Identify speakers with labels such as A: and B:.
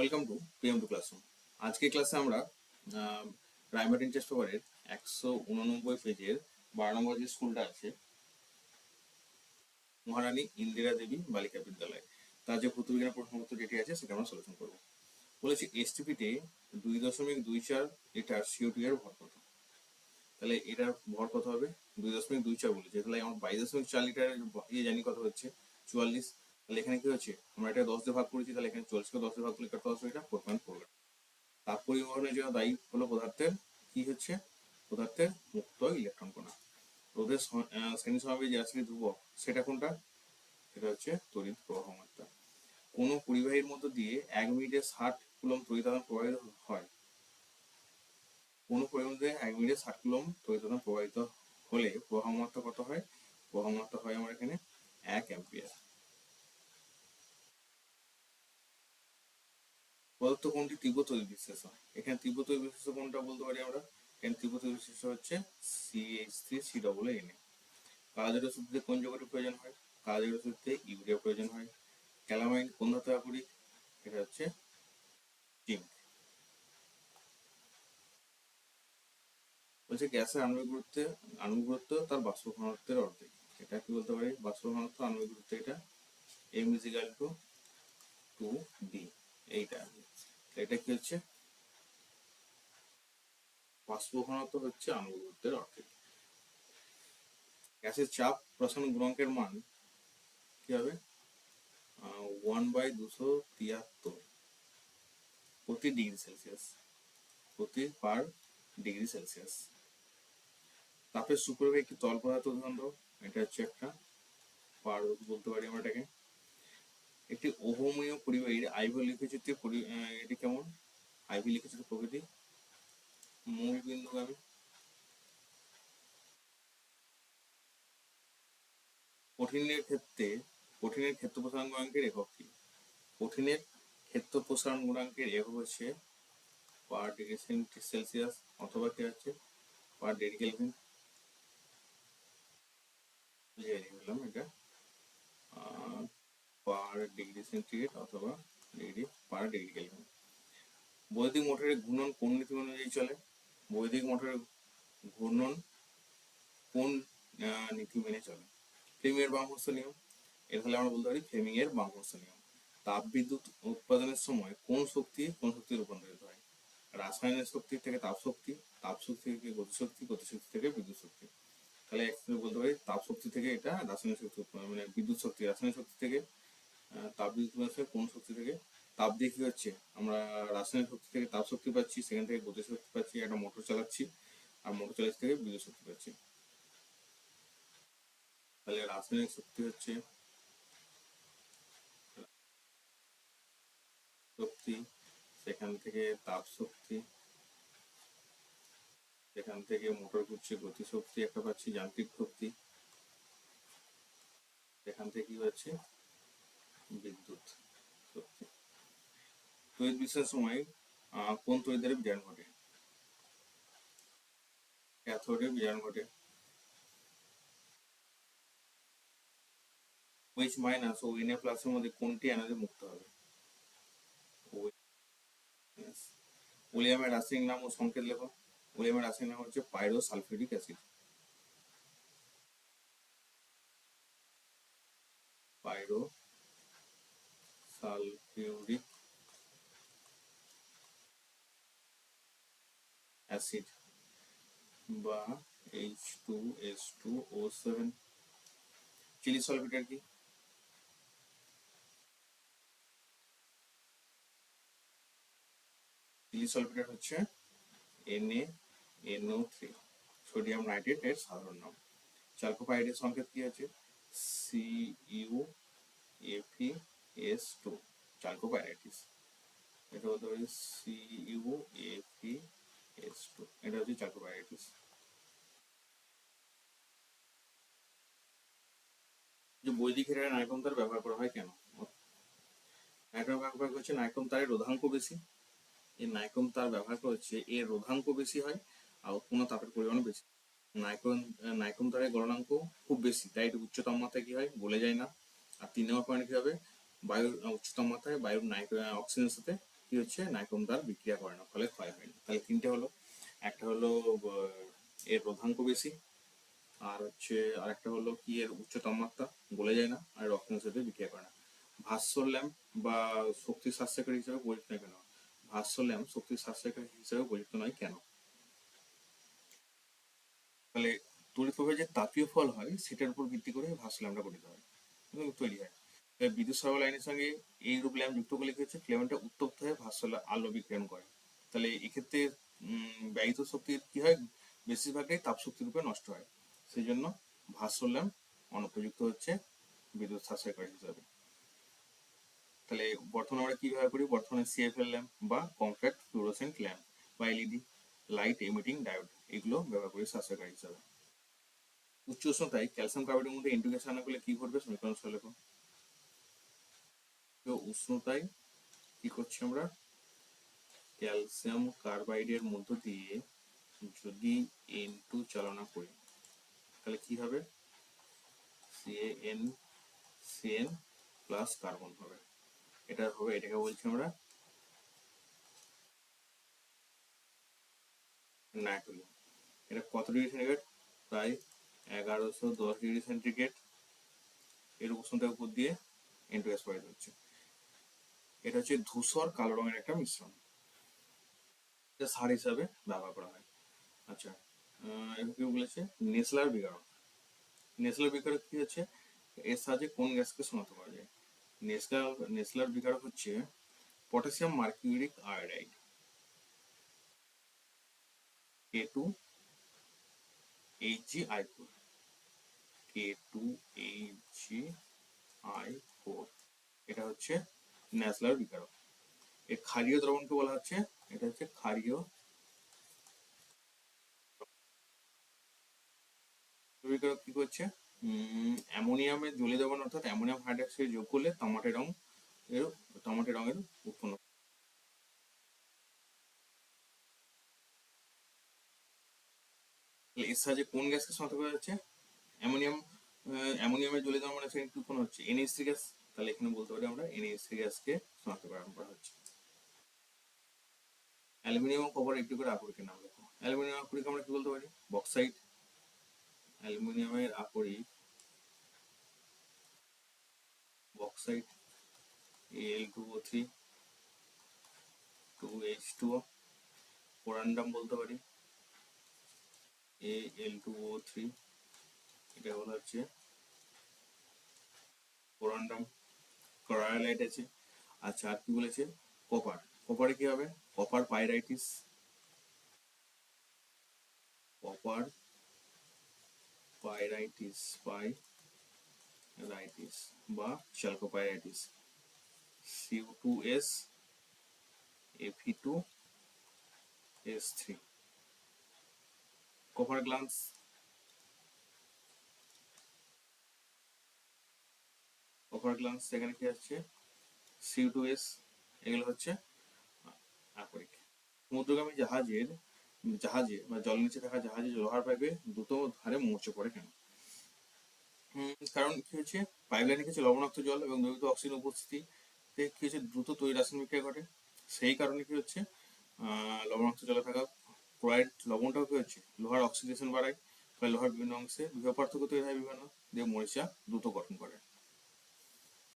A: Welcome to PM to classroom আজকে ক্লাসে আমরা প্রাইমারি টেস্ট পেপারের একশো উননব্বই পেজের বারো নম্বর যে স্কুলটা আছে, মহারানী ইন্দিরা দেবী বালিকা বিদ্যালয়, তার যে ভূতবিজ্ঞানের প্রশ্নপত্র যেটি আছে সেটা আমরা সলিউশন করব। বলেছি এসটিপিতে দুই দশমিক দুই চার লিটার সিওটি এর ভর কত? তাহলে এটার ভর কত হবে? দুই দশমিক দুই চার বলেছে। তাহলে আমার বাইশ দশমিক চার লিটারের ইয়ে জানি কত হচ্ছে? চুয়াল্লিশ তাহলে এখানে কি হচ্ছে? আমরা এটা দশ দিয়ে ভাগ করেছি, তাহলে এখানে চল্লিশকে দশ দিয়ে ভাগ করলে কত আসবে এটা ফোর পয়েন্ট ফোর তাপ পরিবহনের জন্য দায়ী হলো পদার্থের কি হচ্ছে? পদার্থের মুক্ত ইলেকট্রন কণা। রোদের শ্রেণি সমাবে যে রাশি ধ্রুবক, সেটা কোনটা? সেটা হচ্ছে তড়িৎ প্রবাহ মাত্রা। কোনো পরিবাহীর মধ্য দিয়ে এক মিনিটে ষাট কুলম তড়িৎ আদান প্রবাহিত হয়। কোনো মধ্যে এক মিনিটে ষাট কুলম তড়িৎ আদান প্রবাহিত হলে প্রবাহ মাত্রা কত হয়? প্রবাহ মাত্রা হয় আমার এখানে এক অ্যাম্পিয়ার। পদার্থ কোনটি? তীব্র তৈরি বিশেষ এখানে তীব্র তৈরি বিশেষ কোনটা বলতে পারি আমরা? এখানে তীব্র তৈরি বিশেষ হচ্ছে CH three C double N A কাজের ওষুধে কোন যোগের প্রয়োজন হয়? কাজের ওষুধে ইউরিয়া প্রয়োজন হয়। ক্যালামাইন কোন ধাতু করি এটা হচ্ছে জিঙ্ক। বলছে গ্যাসের আণবিক গুরুত্ব আণবিক গুরুত্ব তার বাষ্প ঘনত্বের অর্ধেক। এটা কি বলতে পারি? বাষ্প ঘনত্ব, আণবিক গুরুত্ব এটা? M is equal to two D এইটা। এটা কি হচ্ছে? বাষ্প ঘনত্ব হচ্ছে আণবিক অর্ধেক গ্যাসের চাপ প্রসারণ গুণাঙ্কের মান কি হবে? ওয়ান বাই দুশো তিয়াত্তর প্রতি ডিগ্রি সেলসিয়াস, প্রতি পার ডিগ্রি সেলসিয়াস। তাপের সুপ্রভাবে একটি তল পদার্থ দাও, এটা হচ্ছে একটা পার বলতে পারি আমরা এটাকে। একটি অহমীয় পরিবাহীর আইভি লিখচিত্রের এটি কেমন? আইভি লিখচিত্রের প্রকৃতি? মূল বিন্দুগামী কঠিনের ক্ষেত্রে, কঠিনের ক্ষেত্র প্রসারণ গুণাঙ্কের একক কি? কঠিনের ক্ষেত্র প্রসারণ গুণাঙ্কের একক হচ্ছে পার ডিগ্রি সেলসিয়াস অথবা কি হচ্ছে পার ডিগ্রি কেলভিন নিলাম এটা। পার ডিগ্রি সেন্টিগ্রেড অথবা ডিগ্রি পার ডিগ্রি কেলভিন। বৈদিক মোটরের ঘূর্ণন কোন নীতি অনুযায়ী চলে? বৈদিক মোটরের ঘূর্ণন কোন নীতি মেনে চলে? ফ্লেমিং এর বামহস্ত নিয়ম। এর ফলে আমরা বলতে পারি ফ্লেমিং এর বামহস্ত নিয়ম। তাপ বিদ্যুৎ উৎপাদনের সময় কোন শক্তি কোন শক্তি রূপান্তরিত হয়? রাসায়নিক শক্তি থেকে তাপ শক্তি তাপ শক্তি থেকে গতিশক্তি গতিশক্তি থেকে বিদ্যুৎ শক্তি তাহলে বলতে পারি তাপ শক্তি থেকে এটা রাসায়নিক শক্তি মানে বিদ্যুৎ শক্তি, রাসায়নিক শক্তি থেকে আহ, তাপ বিদ্যুৎ উৎপাদনের সময় কোন শক্তি থেকে? তাপ দিয়ে হচ্ছে? আমরা রাসায়নিক শক্তি থেকে তাপ শক্তি পাচ্ছি সেখান থেকে গতি শক্তি পাচ্ছি একটা মোটর চালাচ্ছি আর মোটর চালাচ্ছি থেকে বিদ্যুৎ শক্তি পাচ্ছি। তাহলে রাসায়নিক শক্তি হচ্ছে শক্তি সেখান থেকে তাপ শক্তি সেখান থেকে মোটর ঘুরছে গতি শক্তি একটা পাচ্ছি যান্ত্রিক শক্তি। সেখান থেকে কি হচ্ছে? বিদ্যুৎ। তড়িৎ বিশ্লেষণের সময় কোন তড়িৎদ্বারে বিজারণ ঘটে? ক্যাথোডে বিজারণ ঘটে। ওইচ মাইনাস ও এন প্লাসের মধ্যে কোনটি এনার্জি মুক্ত হবে? উলিয়ামের রাসায়নিক নাম ও সংকেত লেখো। উলিয়ামের রাসায়নিক নাম হচ্ছে pyro sulphuric acid pyro sulphuric acid বা H two S two O seven Chile saltpetre কি? চিলি সলভেটার হচ্ছে Na NO3 সোডিয়াম নাইট্রেট এর সাধারণ নাম। চালকোপাইডের সংকেত কি আছে? CU ApS2 চালকোপাইরাইটিস এটা বলতে পারি CU ApS2 এটা হচ্ছে চালকোপাইরাইটিস যে বৈদিক হিরায় নাইকম তার ব্যবহার করা হয় কেন? নাইট্রোম ব্যবহার করছে তারের রোধাঙ্ক বেশি। এই নাইকম তার ব্যবহার করা হচ্ছে, এর রোধাঙ্ক বেশি হয় আর উৎপন্ন তাপের পরিমাণ বেশি। নাইকম নাইকম তারের গলনাঙ্ক খুব বেশি, তাই এটা উচ্চ তাপমাত্রায় কি হয় গলে যায় না। আর তিন নম্বর পয়েন্ট কি হবে? বায়ুর আহ, উচ্চ তাপমাত্রায় বায়ুর অক্সিজেনের সাথে কি হচ্ছে? নাইট্রোজেন তার বিক্রিয়া করে না ফলে ক্ষয় হয় না। তাহলে তিনটে হলো। একটা হলো এর রোধাঙ্ক বেশি আর হচ্ছে আরেকটা হলো কি এর উচ্চ তাপমাত্রা গলে যায় না আর অক্সিজেনের সাথে বিক্রিয়া করে না। ভাস্য ল্যাম্প বা শক্তি সাশ্রয়কারী হিসেবে পরিচিত নয় কেন? ভাস্য ল্যাম্প শক্তি সাশ্রয়কারী হিসেবে পরিচিত নয় কেন? তাহলে তড়িৎ যে তাপীয় ফল হয় সেটার উপর ভিত্তি করে ভাস্য ল্যাম্পটা গঠিত হয়। তৈরি হয়। বিদ্যুৎ সরবরাহ লাইনের সঙ্গে এই রূপ ল্যাম্প যুক্ত করলে কি হচ্ছে ফিলামেন্টটা উত্তপ্ত হয়ে ভাস্য লা- আলো বিকিরণ করে। তাহলে এক্ষেত্রে ব্যয়িত শক্তির কি হয়? বেশিরভাগটাই তাপ শক্তি রূপে নষ্ট হয়। সেই জন্য ভাস্য ল্যাম্প অনুপযুক্ত হচ্ছে বিদ্যুৎ সাশ্রয়কারী হিসাবে। তাহলে বর্তমানে আমরা কি ব্যবহার করি? বর্তমানে সিএফএল ল্যাম্প বা কম্প্যাক্ট ফ্লুরোসেন্ট ল্যাম্প বা এলইডি লাইট এমিটিং ডায়োড এগুলো ব্যবহার করি সাশ্রয়কারী হিসাবে। উচ্চ উষ্ণতায় ক্যালসিয়াম কার্বাইডের মধ্যে ইন্টিগ্রেশন আনা করলে কি ঘটবে? সমীকরণ লেখো উষ্ণতায় কি করছি আমরা? ক্যালসিয়াম কার্বাইডের মধ্য দিয়ে যদি এন টু চালনা করি, তাহলে কি হবে? সিএন সিএন প্লাস কার্বন হবে। এটা হবে, এটাকে বলছি আমরা নাইট্রোজেন। এটা কত ডিগ্রি সেন্টিগ্রেড? প্রায় এগারোশো দশ ডিগ্রি সেন্টিগ্রেড। এর উষ্ণতার উপর দিয়ে এন্ট্রাস প্রবাহিত হচ্ছে। এটা হচ্ছে ধূসর কালো রঙের একটা মিশ্রণ। এটা সার হিসাবে ব্যবহার করা হয়। আচ্ছা আহ, এবার কি বলেছে? নেসলার বিকারক নেসলার বিকারক কি হচ্ছে? এর সাহায্যে কোন গ্যাসকে শনাক্ত করা যায়? নেসলার নেসলার বিকারক হচ্ছে potassium mercuric iodide. K two H G I four K two H G I four এটা হচ্ছে ন্যাসলার বিকারক এর ক্ষারীয় দ্রবণকে বলা হচ্ছে এটা হচ্ছে ক্ষারীয় বিকারক কি করছে? উম, অ্যামোনিয়ামের জলীয় দ্রবণ অর্থাৎ অ্যামোনিয়াম হাইড্রক্সাইড যোগ করলে তামাটে রং এর তামাটে রঙের উৎপন্ন এর সাহায্যে কোন গ্যাসকে শনাক্ত করা যাচ্ছে অ্যামোনিয়াম অ্যামোনিয়ামের জলীয় দ্রবণ কি উৎপন্ন হচ্ছে থ্রি গ্যাস তাহলে এখানে বলতে পারি আমরা থ্রি গ্যাসকে শনাক্ত করা হচ্ছে। অ্যালুমিনিয়াম কপার একটু করে আকরিকের নাম লেখো। অ্যালুমিনিয়াম আকরিক আমরা কি বলতে পারি? বক্সাইড অ্যালুমিনিয়ামের আকরিক bauxite L two O three, two H two O. Corundum বলতে পারি। এল টু ও থ্রি, এটা বলা হচ্ছে কোরান্ডাম। করায়ালাইট আছে আচ্ছা আর কি বলেছে? কপার কপারে কি হবে? Copper pyrites copper pyrites pyrites বা chalcopyrites C U two S F E two S three copper glance copper glance সেখানে কি আছে সিউ টু এস এগুলো হচ্ছে আকরিক। সমুদ্রগামী জাহাজের, জাহাজে বা জল নিচে থাকা জাহাজে লোহার পাইপে দ্রুত ধারে মরচে পড়ে কেন? কারণ কি হচ্ছে? পাইপলাইনে কিছু লবণাক্ত জল এবং দ্রবীভূত অক্সিজেন উপস্থিতিতে কি হচ্ছে? দ্রুত তৈরি রাসায়নিক বিক্রিয়া ঘটে। সেই কারণে কি হচ্ছে? লবণাক্ত জলে থাকা ক্লোরাইড লবণটাও কি হচ্ছে? লোহার অক্সিডেশন বাড়ায়। ফলে লোহার বিভিন্ন অংশে বিভব পার্থক্য তৈরি হয় বিভিন্ন, দিয়ে মরিচা দ্রুত গঠন করে।